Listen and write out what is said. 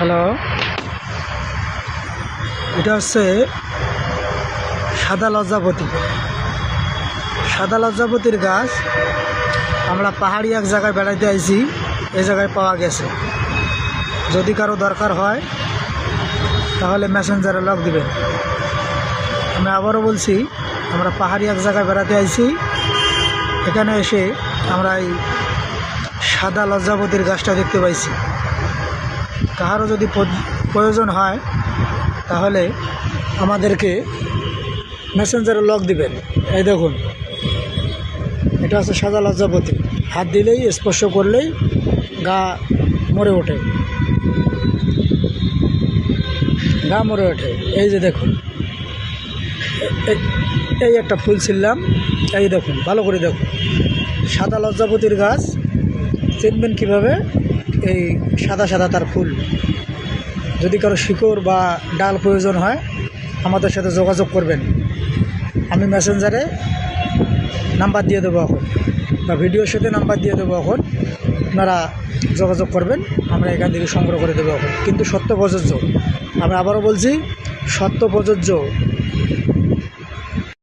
Hello এটা হচ্ছে সাদা লজ্জাপতি সাদা লজ্জাপতির গাছ। আমরা পাহাড়ি এক জায়গায় বেড়াইতে আইছি এই জায়গায় পাওয়া গেছে। যদি কারও দরকার হয়, তাহলে মেসেঞ্জারে লক দিবেন। আমি আবারও বলছি, আমরা পাহাড়ি এক জায়গায় বেড়াতে আইছি, এখানে এসে আমরা এই সাদা লজ্জাপতির গাছটা দেখতে পাইছি। কাহারও যদি প্রয়োজন হয়, তাহলে আমাদেরকে মেসেঞ্জারে লক দিবেন। এই দেখুন, এটা হচ্ছে সাদা লজ্জাপতি। হাত দিলেই, স্পর্শ করলেই গা মরে ওঠে। গা মরে ওঠে। এই যে দেখুন এই একটা ফুল ছিললাম এই দেখুন, ভালো করে দেখুন। সাদা লজ্জাপতির গাছ চিনবেন কীভাবে? এই সাদা সাদা তার ফুল। যদি কারও শিকড় বা ডাল প্রয়োজন হয়, আমাদের সাথে যোগাযোগ করবেন। আমি মেসেঞ্জারে নাম্বার দিয়ে দেবো এখন, বা ভিডিওর সাথে নাম্বার দিয়ে দেবো এখন। আপনারা যোগাযোগ করবেন, আমরা এখান থেকে সংগ্রহ করে দেবো এখন। কিন্তু সত্য প্রযোজ্য আমরা আবারও বলছি, সত্য প্রযোজ্য